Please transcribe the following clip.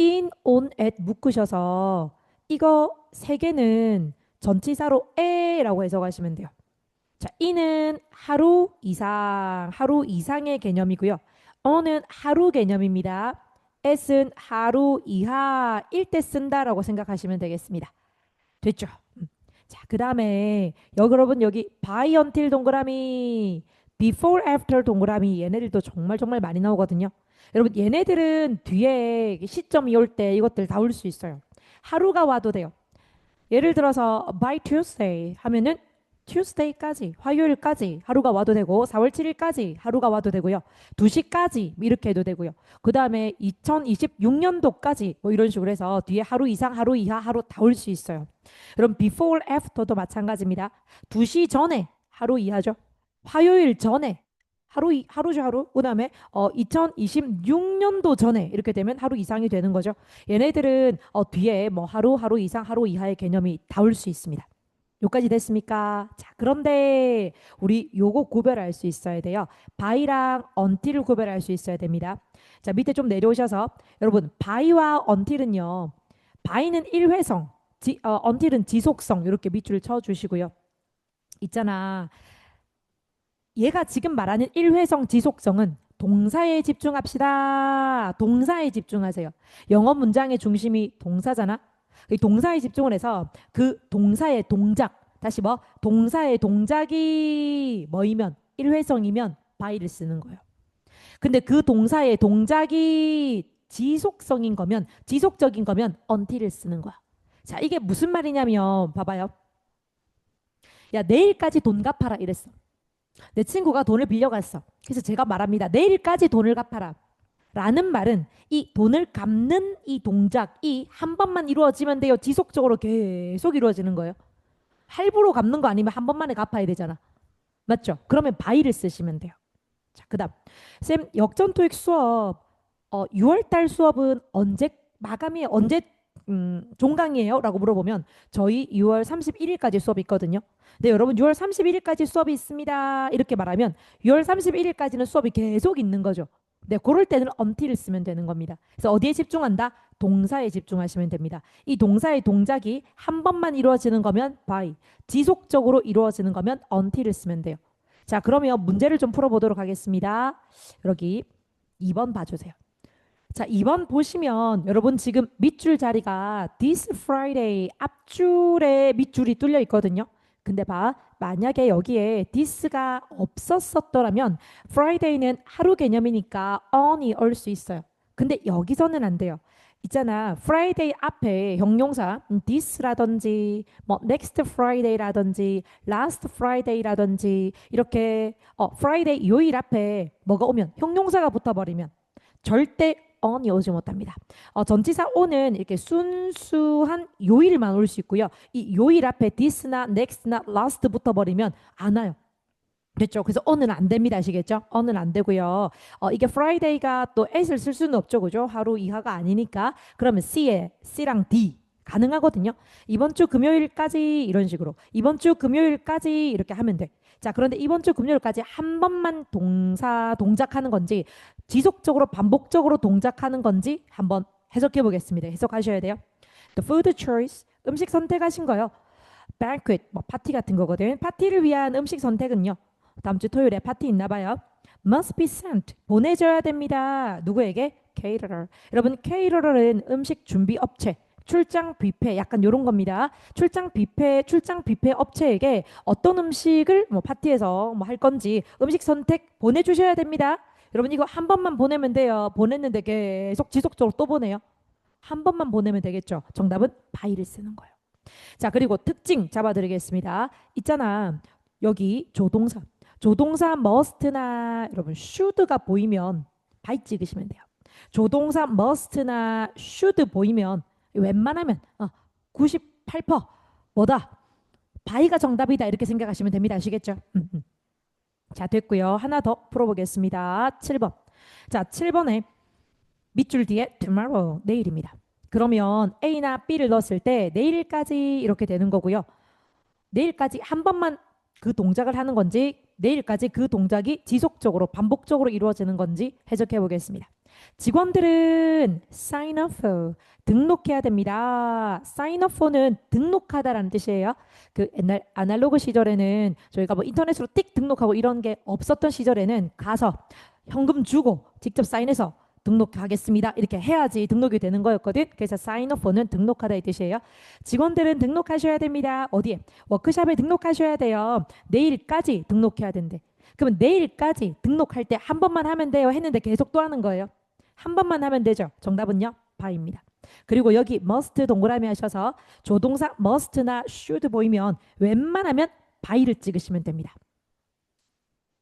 in, on, at 묶으셔서 이거 세 개는 전치사로 에라고 해석하시면 돼요. 자, 이는 하루 이상, 하루 이상의 개념이고요. on은 하루 개념입니다. at은 하루 이하일 때 쓴다라고 생각하시면 되겠습니다. 됐죠? 음. 자, 그 다음에 여러분 여기 by until 동그라미, before after 동그라미 얘네들도 정말 정말 많이 나오거든요. 여러분 얘네들은 뒤에 시점이 올 때 이것들 다 올 수 있어요. 하루가 와도 돼요. 예를 들어서 by Tuesday 하면은 Tuesday까지 화요일까지 하루가 와도 되고 4월 7일까지 하루가 와도 되고요. 2시까지 이렇게 해도 되고요. 그 다음에 2026년도까지 뭐 이런 식으로 해서 뒤에 하루 이상 하루 이하 하루 다 올 수 있어요. 그럼 before after도 마찬가지입니다. 2시 전에 하루 이하죠. 화요일 전에 하루 이- 하루죠 하루. 그다음에 어 2026년도 전에 이렇게 되면 하루 이상이 되는 거죠. 얘네들은 어 뒤에 뭐 하루 하루 이상 하루 이하의 개념이 다 올 수 있습니다. 요까지 됐습니까? 자 그런데 우리 요거 구별할 수 있어야 돼요. by랑 until을 구별할 수 있어야 됩니다. 자 밑에 좀 내려오셔서 여러분 by와 until은요 by는 일회성 지, 어, until은 지속성 이렇게 밑줄 쳐 주시고요. 있잖아 얘가 지금 말하는 일회성 지속성은 동사에 집중합시다. 동사에 집중하세요. 영어 문장의 중심이 동사잖아. 이 동사에 집중을 해서 그 동사의 동작 다시 뭐 동사의 동작이 뭐이면 일회성이면 by를 쓰는 거예요. 근데 그 동사의 동작이 지속성인 거면 지속적인 거면 until을 쓰는 거야. 자 이게 무슨 말이냐면 봐봐요. 야 내일까지 돈 갚아라 이랬어. 내 친구가 돈을 빌려갔어. 그래서 제가 말합니다. 내일까지 돈을 갚아라. 라는 말은 이 돈을 갚는 이 동작이 한 번만 이루어지면 돼요. 지속적으로 계속 이루어지는 거예요. 할부로 갚는 거 아니면 한 번만에 갚아야 되잖아. 맞죠? 그러면 바이를 쓰시면 돼요. 자, 그다음 쌤 역전 토익 수업 어, 6월 달 수업은 언제 마감이 언제 음, 종강이에요? 라고 물어보면 저희 6월 31일까지 수업이 있거든요. 네, 여러분 6월 31일까지 수업이 있습니다. 이렇게 말하면 6월 31일까지는 수업이 계속 있는 거죠. 네, 그럴 때는 until을 쓰면 되는 겁니다. 그래서 어디에 집중한다? 동사에 집중하시면 됩니다. 이 동사의 동작이 한 번만 이루어지는 거면 by, 지속적으로 이루어지는 거면 until을 쓰면 돼요. 자, 그러면 문제를 좀 풀어보도록 하겠습니다. 여기 2번 봐주세요. 자, 2번 보시면 여러분 지금 밑줄 자리가 this Friday 앞줄에 밑줄이 뚫려 있거든요. 근데 봐, 만약에 여기에 this가 없었었더라면 Friday는 하루 개념이니까 on이 올 수 있어요. 근데 여기서는 안 돼요. 있잖아, Friday 앞에 형용사 음, this라든지 뭐 next Friday라든지 last Friday라든지 이렇게 어 Friday 요일 앞에 뭐가 오면 형용사가 붙어 버리면 절대 on이 오지 못합니다. 어, 전치사 on은 이렇게 순수한 요일만 올 수 있고요. 이 요일 앞에 this나 next나 last 붙어버리면 안 와요. 됐죠? 그래서 on은 안 됩니다. 아시겠죠? on은 안 되고요. 어, 이게 Friday가 또 at을 쓸 수는 없죠. 그죠? 하루 이하가 아니니까. 그러면 C에 C랑 D 가능하거든요. 이번 주 금요일까지 이런 식으로. 이번 주 금요일까지 이렇게 하면 돼. 자, 그런데 이번 주 금요일까지 한 번만 동사 동작하는 건지 지속적으로 반복적으로 동작하는 건지 한번 해석해 보겠습니다. 해석하셔야 돼요. The food choice 음식 선택하신 거요. banquet 뭐 파티 같은 거거든. 파티를 위한 음식 선택은요. 다음 주 토요일에 파티 있나 봐요. must be sent 보내줘야 됩니다. 누구에게? caterer. 여러분 caterer은 음식 준비 업체. 출장 뷔페 약간 요런 겁니다. 출장 뷔페 출장 뷔페 업체에게 어떤 음식을 뭐 파티에서 뭐 할 건지 음식 선택 보내 주셔야 됩니다. 여러분 이거 한 번만 보내면 돼요. 보냈는데 계속 지속적으로 또 보내요. 한 번만 보내면 되겠죠. 정답은 바이를 쓰는 거예요. 자 그리고 특징 잡아 드리겠습니다. 있잖아 여기 조동사 조동사 must나 여러분 should가 보이면 바이 찍으시면 돼요. 조동사 must나 should 보이면 웬만하면 어, 98% 뭐다 바이가 정답이다 이렇게 생각하시면 됩니다. 아시겠죠? 음, 음. 자 됐고요. 하나 더 풀어보겠습니다. 7번. 자 7번에 밑줄 뒤에 tomorrow 내일입니다. 그러면 A나 B를 넣었을 때 내일까지 이렇게 되는 거고요. 내일까지 한 번만 그 동작을 하는 건지 내일까지 그 동작이 지속적으로 반복적으로 이루어지는 건지 해석해 보겠습니다. 직원들은 sign up for 등록해야 됩니다. sign up for는 등록하다라는 뜻이에요. 그 옛날 아날로그 시절에는 저희가 뭐 인터넷으로 띡 등록하고 이런 게 없었던 시절에는 가서 현금 주고 직접 사인해서 등록하겠습니다. 이렇게 해야지 등록이 되는 거였거든. 그래서 for는 등록하다 이 뜻이에요. 직원들은 등록하셔야 됩니다. 어디에? 워크샵에 등록하셔야 돼요. 내일까지 등록해야 된대. 그러면 내일까지 등록할 때 한 번만 하면 돼요. 했는데 계속 또 하는 거예요. 한 번만 하면 되죠. 정답은요. 바입니다. 그리고 여기 must 동그라미 하셔서 조동사 must나 should 보이면 웬만하면 바이를 찍으시면 됩니다.